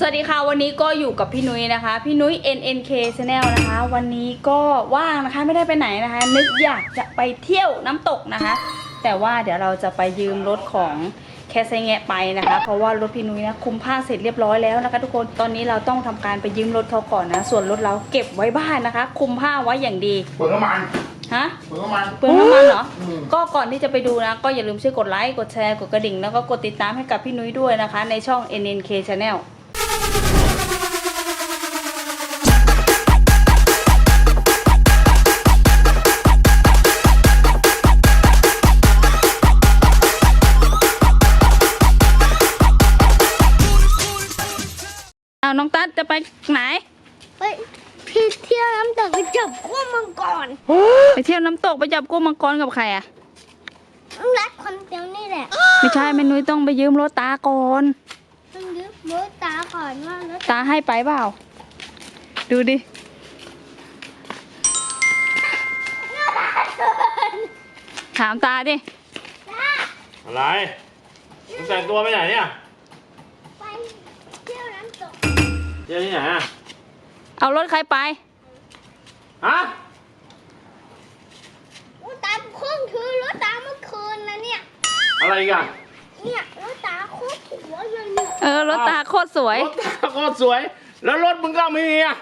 สวัสดีค่ะวันนี้ก็อยู่กับพี่นุ้ยนะคะ พี่นุ้ย NNK Channel นะคะ วันนี้ก็ว่างนะคะไม่ได้ไปไหนนะคะ นึกอยากจะไปเที่ยวน้ำตกนะคะ แต่ว่าเดี๋ยวเราจะไปยืมรถของแคสไซแงะไปนะคะ เพราะว่ารถพี่นุ้ยนะคุมผ้าเสร็จเรียบร้อยแล้วนะคะ ทุกคนตอนนี้เราต้องทำการไปยืมรถเขาก่อนนะ ส่วนรถเราเก็บไว้บ้านนะคะ คุมผ้าไว้อย่างดีเปลืองน้ำมันฮะ เปลืองน้ำมัน เปลืองน้ำมันเหรออืมก็ก่อนที่จะไปดูนะ ก็อย่าลืมช่วยกดไลค์ กดแชร์ กดกระดิ่ง แล้วก็กดติดตามให้กับพี่นุ้ยด้วยนะคะ ในช่อง NNK Channel เอาน้องตั๊ดจะไปไหน ไปพี่เที่ยวน้ำตกไปจับกุ้งมังกรไปเที่ยวน้ำตกไปจับกุ้งมังกรกับใครอะรัดคนเดียวนี่แหละ ไม่ใช่แม่นุ้ยต้องไปยืมรถตาก่อน ต้องยึดมือตาก่อนว่ารถตาให้ไปเปล่า ดูดิ ถามตาดิ อะไรมึงแต่งตัวไปไหนเนี่ยไปเที่ยวน้ำตกเที่ยวที่ไหนอะเอารถใครไป ฮะอู้ตาเพิ่งคือรถตาเมื่อคืนนะเนี่ย อะไรอีกัน เนี่ยรถตาโคตรสวยเลยเนี่ยเออรถตาโคตรสวย รถตาโคตรสวย แล้วรถมึงก็ไม่มีอะ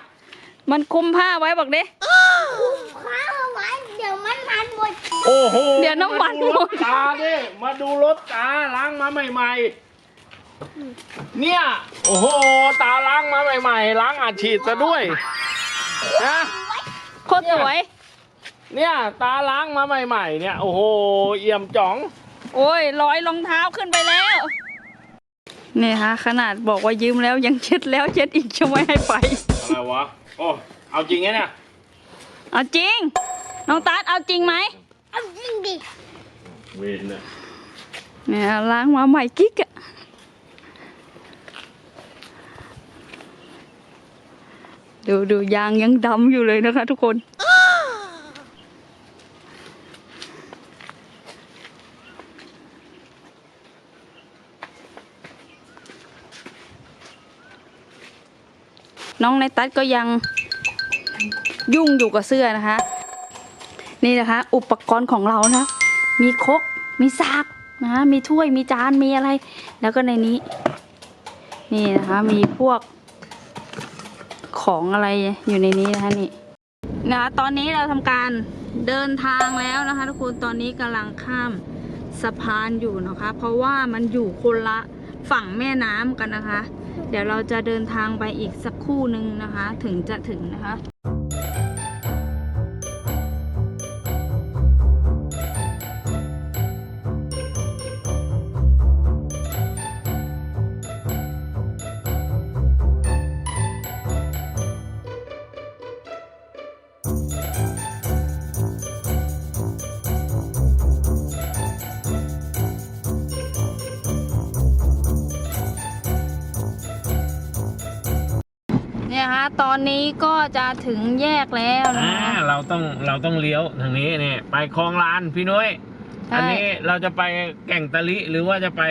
มันคุมผ้าไว้บอกดิข้าวไว้เดี๋ยวมันมันหมดโอ้โหเดี๋ยวน้ำมันาดูหมรดถตาดิมาดูรถตาล้างมาใหม่ๆ เนี่ย โอ้โห ตาล้างมาใหม่ๆล้างอาฉีดซะด้วยนะโคตรสวย เนี่ยตาล้างมาใหม่ๆ เนี่ยโอ้โหเอี่ยมจ๋อง โอ้ยร้อยรองเท้าขึ้นไปแล้วนี่ฮะขนาดบอกว่ายืมแล้วยังเช็ดแล้วเช็ดอีกจะไม่ให้ไป อะไรวะ โอ้ เอาจริงไงเนี่ย เอาจริง น้องตัดเอาจริงไหม เอาจริงดิ เวรเนี่ยเนี่ยล้างมาใหม่กิ๊กอะดูดูยางยังดำอยู่เลยนะคะทุกคน น้องในตัดก็ยังยุ่งอยู่กับเสื้อนะคะ นี่นะคะ อุปกรณ์ของเรานะ มีคกมีสากนะมีถ้วยมีจานมีอะไร แล้วก็ในนี้ นี่นะคะมีพวกของอะไรอยู่ในนี้นะคะนี่นะคะตอนนี้เราทำการเดินทางแล้วนะคะ ทุกคนตอนนี้กำลังข้ามสะพานอยู่นะคะ เพราะว่ามันอยู่คนละฝั่งแม่น้ำกันนะคะ เดี๋ยวเราจะเดินทางไปอีกสักคู่หนึ่งนะคะ ถึงจะถึงนะคะ ตอนนี้ก็จะถึงแยกแล้วนะอ่าคะ เราต้องเราต้องเลี้ยวทางนี้เนี่ยไปคลองลานพี่นุ้ยใช่ อันนี้เราจะไปแก่งตะลิหรือว่าจะไป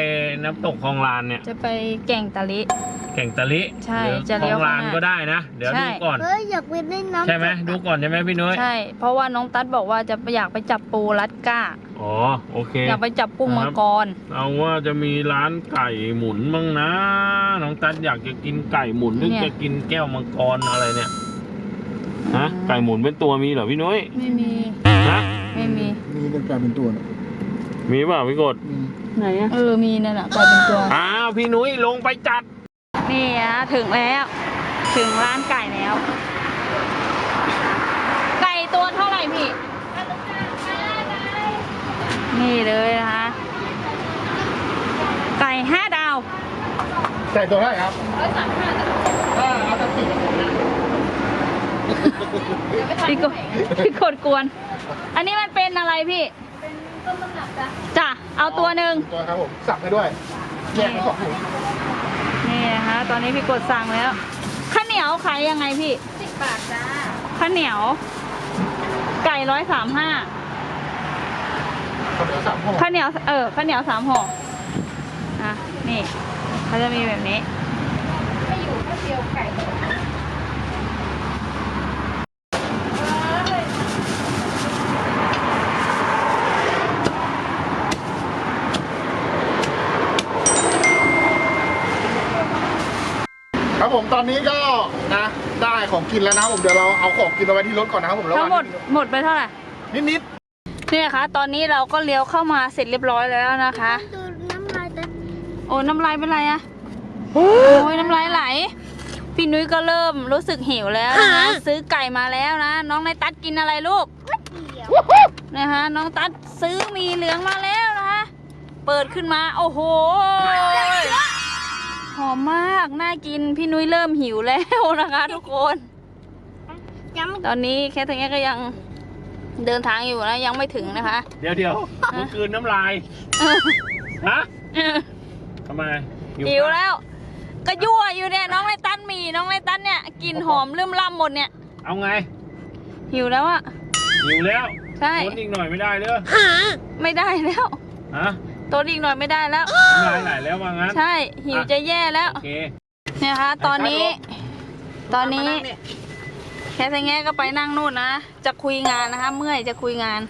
น้ำตกคลองลานเนี่ย จะไปแก่งตะลิ แก่งตะลิใช่หรือจะคเลี้ลยอวงลานข้างหน้าก็ได้นะ เดี๋ยวใช่ ดูก่อน เฮ้ย อยากไปเล่นน้ำตกใช่ไหมดูก่อนใช่ไหมพี่นุ้ยใช่ เพราะว่าน้องตัดบอกว่าจะอยากไปจับปูรัดก้า อ๋อโอเค อยากไปจับกุ้งมังกร เอาว่าจะมีร้านไก่หมุนบ้างนะ น้องตัดอยากจะกินไก่หมุนหรือเนี่ยจะกินแก้วมังกรอะไรเนี่ยฮะไก่หมุนเป็นตัวมีเหรอพี่นุ้ยไม่มีฮะไม่มี มีเป็นกลายเป็นตัวเนี่ยมีเปล่าพี่กด มี ไหนอะเออ มีนั่นแหละกลายเป็นตัว อ้าวพี่นุ้ยลงไปจัด นี่นะถึงแล้ว ถึงร้านไก่แล้ว ไก่ตัวเท่าไหร่พี่ นี่เลยนะคะ ไก่ห้าดาว ใส่ตัวได้ครับร้อยสามห้าถ้าเอาตะกี้พี่กดพี่กดกวน อันนี้มันเป็นอะไรพี่ เป็นต้นตำรับจ้ะจ้ะเอาตัวหนึ่งตัวครับผม สับให้ด้วยแยกเป็นสองถุง นี่นะคะ ตอนนี้พี่กดสั่งแล้ว ข้าวเหนียวขายยังไงพี่สิบบาทจ้าข้าวเหนียว ไก่ร้อยสามห้าข้าวเหนียวสามห่อข้าวเหนียวเออข้าวเหนียวสามห่ออะนี่เขาจะมีแบบนี้เจียวไก่ ครับผมตอนนี้ก็นะ ได้ของกินแล้วนะครับผมเดี๋ยวเราเอาของกินเอาไว้ที่รถก่อนนะครับผมแล้วทั้งหมดหมดไปเท่าไหร่นิดนิดนี่นะคะ ตอนนี้เราก็เลี้ยวเข้ามาเสร็จเรียบร้อยแล้วนะคะ ดูน้ำลายแต่โอ้ยน้ำลายเป็นไรอะโอ้ยน้ำลายไหล พี่นุ้ยก็เริ่มรู้สึกหิวแล้วนะคะซื้อไก่มาแล้วนะ น้องนายตัดกินอะไรลูกเดียวนะคะน้องตัดซื้อหมีเหลืองมาแล้วนะคะ เปิดขึ้นมา โอ้โห หอมมาก น่ากิน พี่นุ้ยเริ่มหิวแล้วนะคะ ทุกคน ยังตอนนี้แค่ตรงนี้ก็ยังเดินทางอยู่นะ ยังไม่ถึงนะคะ เดี๋ยวเดี๋ยวมึงกลืนน้ำลายเออฮะเออทำไมหิวแล้ว ก็ยั่วอยู่เนี่ยน้องไนตันหมีน้องไนตันเนี่ยกลินหอมลืมล่ำหมดเนี่ย เอาไง หิวแล้วอะหิวแล้วใช่ทนอีกหน่อยไม่ได้เลยไม่ได้แล้ว ฮะตัวอีกหน่อยไม่ได้แล้ว น้ำลายไหลแล้วว่างั้น ใช่หิวจะแย่แล้ว โอเค เนี่ยนะคะตอนนี้ ตอนนี้แค่แง่ก็ไปนั่งนู่นนะ จะคุยงานนะคะ เมื่อยจะคุยงาน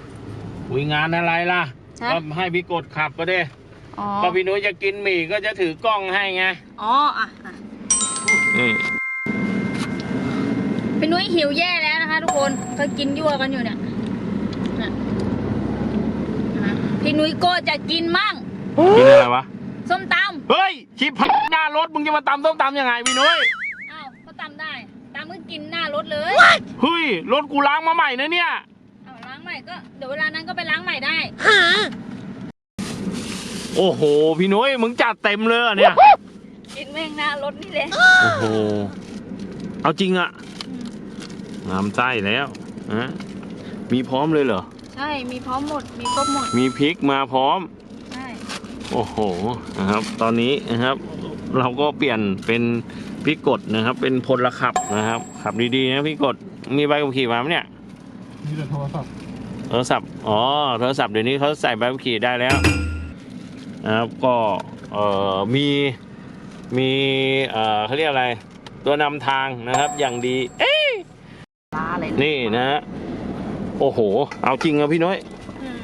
คุยงานอะไรล่ะ ฮะ ก็ให้พี่กดขับก็ได้อ๋อพอพี่นุ้ยจะกินหมี่ก็จะถือกล้องให้ไง อ๋ออะอะนี่พี่นุ้ยหิวแย่แล้วนะคะ ทุกคนก็กินยั่วกันอยู่เนี่ยน่ะอะ พี่นุ้ยก็จะกินมั่ง กินอะไรวะ ส้มตเฮ้ย ชิบหายหน้ารถมึงจะมาตำต้มตำยังไงพี่นุ้ยำอ้าวก็ตำได้ตำก็กินหน้ารถเลยเฮ้ยรถกูล้างมาใหม่นะเนี่ย เอาล้างใหม่ก็เดี๋ยวเวลานั้นก็ไปล้างใหม่ได้ โอ้โห พี่นุ้ยมึงจัดเต็มเลยเหรอเนี่ย กินแม่งหน้ารถนี่เลยโอ้โห เอาจริงอะงามไส้แล้วฮะมีพร้อมเลยเหรอ ใช่ มีพร้อมหมด มีครบหมด มีพริกมาพร้อม ใช่ โอ้โหนะครับ ตอนนี้นะครับ เราก็เปลี่ยนเป็นพี่กดนะครับ เป็นพลขับนะครับ ขับดีๆนะพี่กดมีใบขับขี่มาไหมเนี่ยนี่แต่โทรศัพท์โทรศัพท์อ๋อโทรศัพท์เดี๋ยวนี้เขาใส่ใบขับขี่ได้แล้วนะครับก็เอ่อมีมีเอ่อเขาเรียกอะไร ตัวนำทางนะครับอย่างดี เอ๊ะ นี่นะฮะ โอ้โห เอาจริงอะพี่น้อยอืม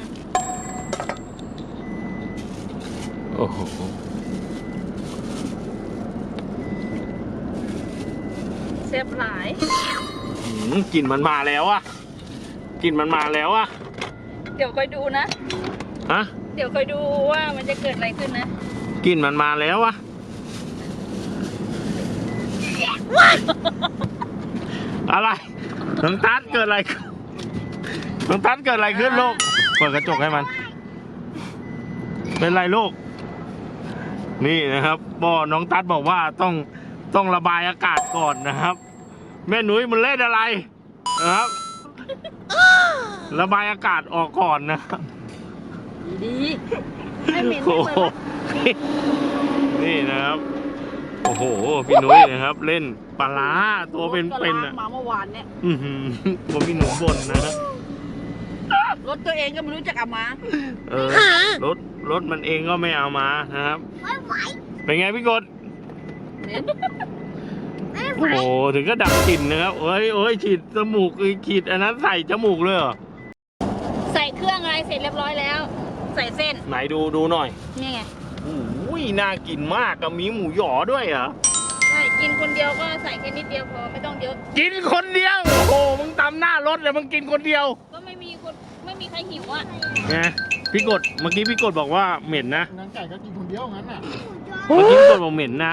โอ้โห เซฟหลาย หืมกลิ่นมันมาแล้วอะกลิ่นมันมาแล้วอะเดี๋ยวคอยดูนะ ฮะเดี๋ยวคอยดูว่ามันจะเกิดอะไรขึ้นนะ กลิ่นมันมาแล้วอะอะไรน้องตัดเกิดอะไรขึ้น น้องตัดเกิดอะไรขึ้นลูก เปิดกระจกให้มัน เป็นไรลูก นี่นะครับบอน้องตัดบอกว่าต้องต้องระบายอากาศก่อนนะครับ แม่หนุ่ยมันเล่นอะไรนะครับ ระบายอากาศออกก่อนนะครับดีไม่เหม็นโอ้ไม่โหเหมือนนี่นะครับ โอ้โห พี่นุ้ยนะครับ เล่นปลาร้าตัวเป็นเป็นอะมาเมื่อวานเนี่ย อื้อหือตัวพี่หนุ่มบนนะฮะ รถตัวเองก็ไม่รู้จักเอามา เออรถรถมันเองก็ไม่เอามานะครับ ไม่ไหวเป็นไงพี่กดเหม็นไม่ไหวโอ้โหถึงก็ดับกลิ่นนะครับเอ้ยเอ้ยฉีดจมูกอีกฉีดอันนั้นใส่จมูกเลยเหรอใส่เครื่องอะไรเสร็จเรียบร้อยแล้ว ใส่เส้นไหนดูดูหน่อยนี่ไงโอ้ยน่ากินมากกับมีหมูหยอด้วยเหรอใช่กินคนเดียวก็ใส่แค่นิดเดียวพอไม่ต้องเยอะ กินคนเดียวโอ้โหมึงตำหน้ารถเลยมึงกินคนเดียวก็ ไม่มีคนไม่มีใครหิวอะไงพี่กดเมื่อกี้พี่กดบอกว่าเหม็นนะงั้นไก่ก็กินคนเดียวงั้นน่ะเมื่อกี้พี่กดบอกเหม็นนะ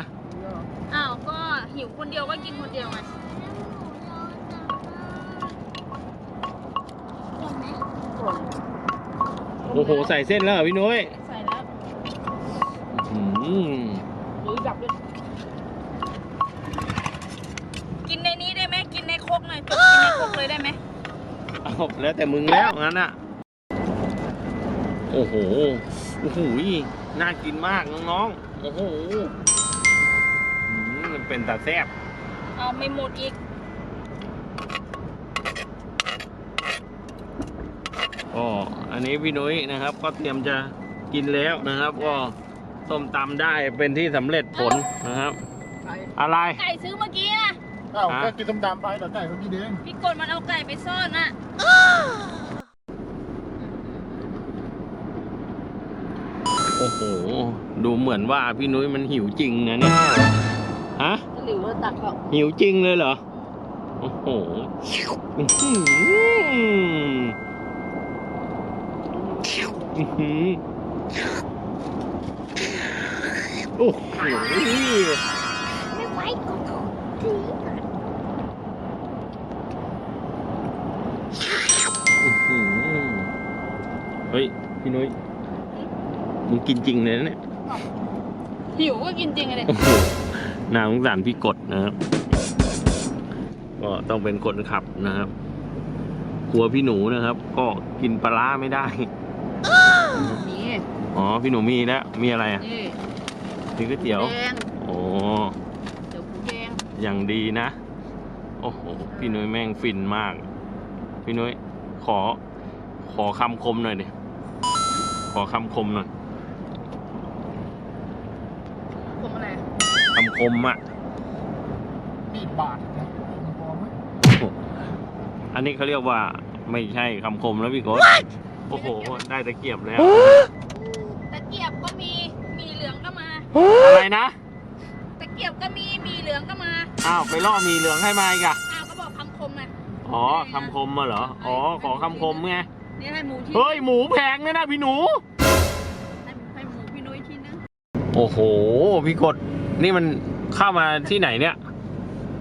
อ้าวก็หิวคนเดียวก็กินคนเดียวไงโอ้โหใส่เส้นแล้วเหรอพี่นุ้ยใส่แล้วอืมหรือดับด้วยกินในนี้ได้ไหมกินในครกหน่อยจบกินในครกเลยได้ไหม เอาแล้วแต่มึงแล้วงั้นอะ โอ้โห โอ้โห น่ากินมากน้องๆ โอ้โหอืมมันเป็นตาแซ่บเอาไม่หมดอีก ก็อันนี้พี่นุ้ยนะครับ ก็เตรียมจะกินแล้วนะครับ ก็ส้มตำได้เป็นที่สำเร็จผลนะครับออะไร ไก่ซื้อเมื่อกี้นะเอ้าฮะก็กินต้มดำไปแต่ไก่ก็กินเอง พี่กดมันเอาไก่ไปซ่อนน่ะ โอ้โห ดูเหมือนว่าพี่นุ้ยมันหิวจริงนะเนี่ย ฮะหรือว่าตักเขาหิวจริงเลยเหรอ โอ้โหอื้อหืออื้อหือโอ้โหไม่ไหวก็ต้องทีอื้อหือเฮ้ย พี่นุ้ย มึงกินจริงเลยนะเนี่ยหิวก็กินจริงเลยโอ้โหน่าสงสารพี่กดนะครับ ก็ต้องเป็นคนขับนะครับกลัวพี่หนูนะครับ ก็กินปลาร้าไม่ได้ นี่อ๋อ พี่หนูมีแล้วมีอะไรอะนี่มีก๋วยเตี๋ยว แดงโอ้เดี๋ยวกูแดงอย่างดีนะ โอ้โห พี่นุ้ยแม่งฟินมาก พี่นุ้ยขอ ขอคำคมหน่อยดิขอคำคมหน่อย ผมอะไร คำคมอะมีดบาดนะมันพอไหมอันนี้เขาเรียกว่าไม่ใช่คำคมแล้วพี่โกดโอ้โห ได้ตะเกียบแล้ว ตะเกียบก็มี มีเหลืองก็มา อะไรนะ ตะเกียบก็มี มีเหลืองก็มา อ้าวไปล่อมีเหลืองให้มาอีกอะอ้าวก็บอกคำคมไงอ๋อคำคมมาเหรอ อ๋อขอคำคมไงนี่ให้หมูชิ้นเฮ้ยหมูแพงเลยนะพี่หนูให้ให้หมูพี่นุ้ยชิ้นนึงโอ้โห พี่กด นี่มันเข้ามาที่ไหนเนี่ย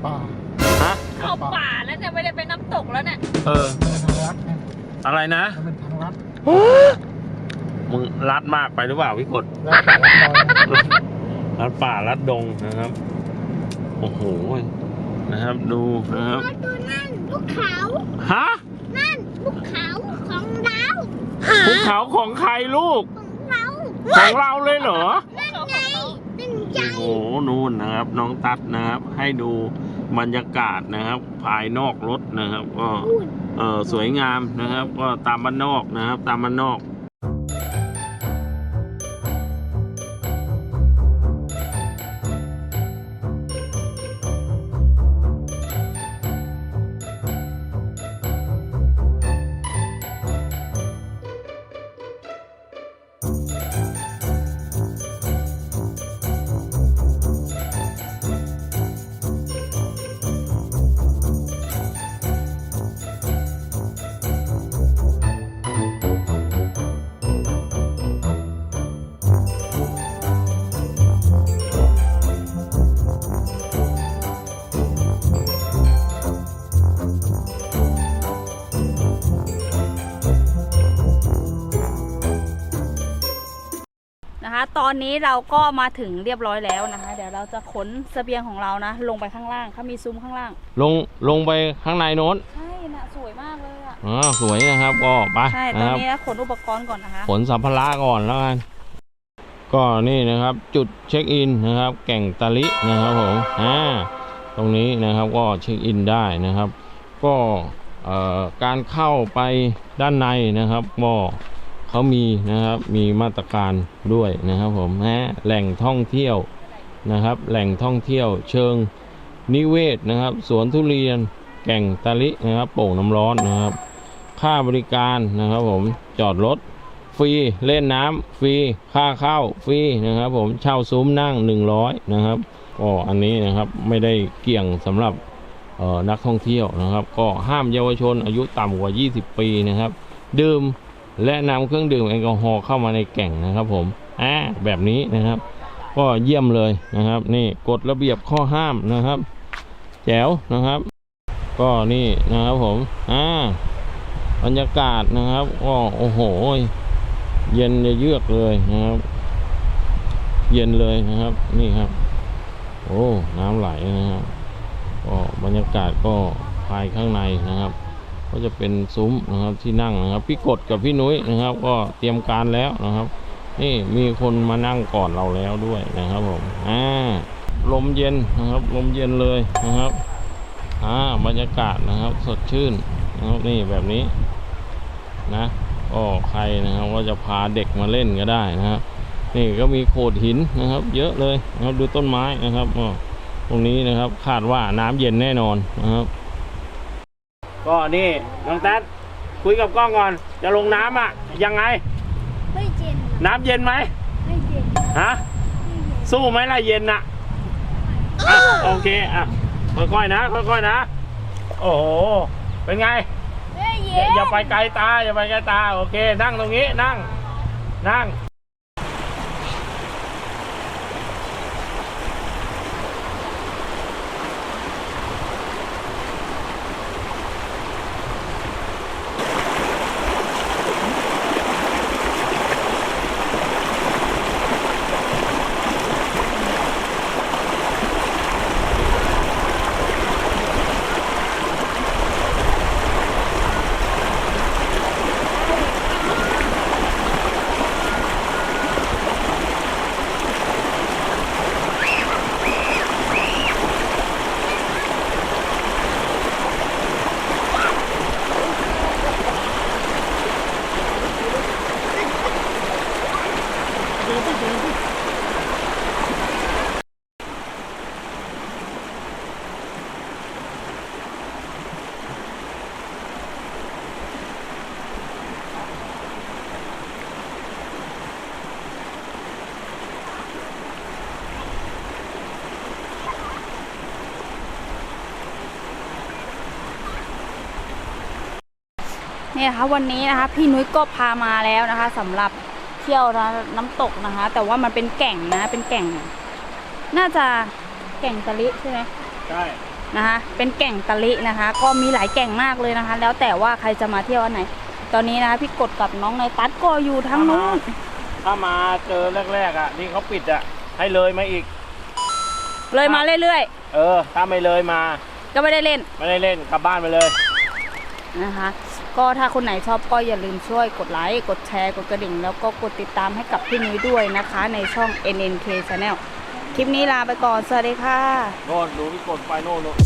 ป่าฮะ เข้าป่าแล้วเนี่ยไม่ได้ไปน้ำตกแล้วเนี่ยเออ มันเป็นทางลัดไงอะไรนะ มันเป็นทางลัดมึงรัดมากไปหรือเปล่าพี่กด แล้วแต่ลัดลอยรัดป่ารัดดงนะครับ โอ้โห นะครับดูนะครับแล้วตัวนั่นลูกเขาฮะนั่นลูกเขาของเราภูเขาของใครลูกของเรา ของเราเลยเหรอนั่นไงเป็น ใจโอ้โหนู่นนะครับ น้องตัดนะครับ ให้ดูบรรยากาศนะครับ ภายนอกรถนะครับ ก็เออสวยงามนะครับ ก็ตามบ้านนอกนะครับ ตามบ้านนอก อนนี้เราก็มาถึงเรียบร้อยแล้วนะคะ เดี๋ยวเราจะขนเสบียงของเรานะ ลงไปข้างล่างเขามีซุ้มข้างล่าง ลงลงไปข้างในโน้นใช่นะสวยมากเลยอะอ๋อสวยนะครับก็ไปใช่ตนะอนครับนี้นะขนอุปกรณ์ก่อนนะคะขนสัมภาระก่อนแล้วกันก็นี่นะครับจุดเช็คอินนะครับ แก่งตะลินะครับผมอ่าตรงนี้นะครับก็เช็คอินได้นะครับ ก็เอ่อการเข้าไปด้านในนะครับก็ เขามีนะครับมีมาตรการด้วยนะครับผมนะแหล่งท่องเที่ยวนะครับ แหล่งท่องเที่ยวเชิงนิเวศนะครับ สวนทุเรียนแก่งตะลินะครับโป่งน้ำร้อนนะครับ ค่าบริการนะครับผมจอดรถฟรีเล่นน้ำฟรีค่าเข้าฟรีนะครับผมเช่าซุ้มนั่ง 100 นะครับก็อันนี้นะครับไม่ได้เกี่ยงสำหรับนักท่องเที่ยวนะครับ ก็ห้ามเยาวชนอายุต่ำกว่า 20 ปีนะครับ ดื่ม และนำเครื่องดื่มแอลกอฮอล์เข้ามาในแก่งนะครับผมอ่าแบบนี้นะครับ ก็เยี่ยมเลยนะครับ นี่กฎระเบียบข้อห้ามนะครับ แจ๋วนะครับ ก็นี่นะครับผมอ่าบรรยากาศนะครับก็โอ้โห เย็นจะเยือกเลยนะครับ เย็นเลยนะครับ นี่ครับ โอ้น้ำไหลนะครับก็บรรยากาศก็ภายข้างในนะครับ ก็จะเป็นซุ้มนะครับที่นั่งนะครับ พี่กดกับพี่นุ้ยนะครับ ก็เตรียมการแล้วนะครับ นี่มีคนมานั่งก่อนเราแล้วด้วยนะครับผมอ่าลมเย็นนะครับ ลมเย็นเลยนะครับอ่าบรรยากาศนะครับ สดชื่นนะครับนี่แบบนี้นะก็ใครนะครับว่าจะพาเด็กมาเล่นก็ได้นะครับ นี่ก็มีโขดหินนะครับ เยอะเลยนะครับดูต้นไม้นะครับอ๋อตรงนี้นะครับคาดว่าน้ำเย็นแน่นอนนะครับ ก็นี่น้องแต๊ดคุยกับกล้องก่อน จะลงน้ำอะ ยังไง ไม่เย็นน้ำเย็นไหมไม่เย็นฮะ สู้ไหมล่ะเย็นน่ะอะโอเคอะค่อยๆนะค่อยๆนะ โอ้โห เป็นไง ไม่อเย็ย่านอย่าไปไกลตาอย่าไปไกลตา โอเค นั่งตรงนี้นั่ง นั่ง นี่ยนะคะวันนี้นะคะพี่นุ้ยก็พามาแล้วนะคะสำหรับเที่ยวน้ำตกนะคะ แต่ว่ามันเป็นแก่งนะเป็นแก่ง น่าจะแก่งตะลิใช่ไหมใช่นะคะ เป็นแก่งตะลินะคะ ก็มีหลายแก่งมากเลยนะคะ แล้วแต่ว่าใครจะมาเที่ยวอันไหน ตอนนี้นะคะพี่กดกับน้องในตัดก็อยู่ทางนู้นถ้ามาเจอแรกๆอะที่เขาปิดอะให้เลยมาอีก เลยมาเรื่อยเออ ถ้าไม่เลยมาๆก็ไม่ได้เล่น ไม่ได้เล่นกลับบ้านไปเลยนะคะ ก็ถ้าคนไหนชอบก็อย่าลืมช่วยกดไลค์ กดแชร์ กดกระดิ่ง แล้วก็กดติดตามให้กับพี่นุ้ยด้วยนะคะ ในช่อง NNK Channel คลิปนี้ลาไปก่อน สวัสดีค่ะ โน่นดูพี่กดไปโน่นโน่น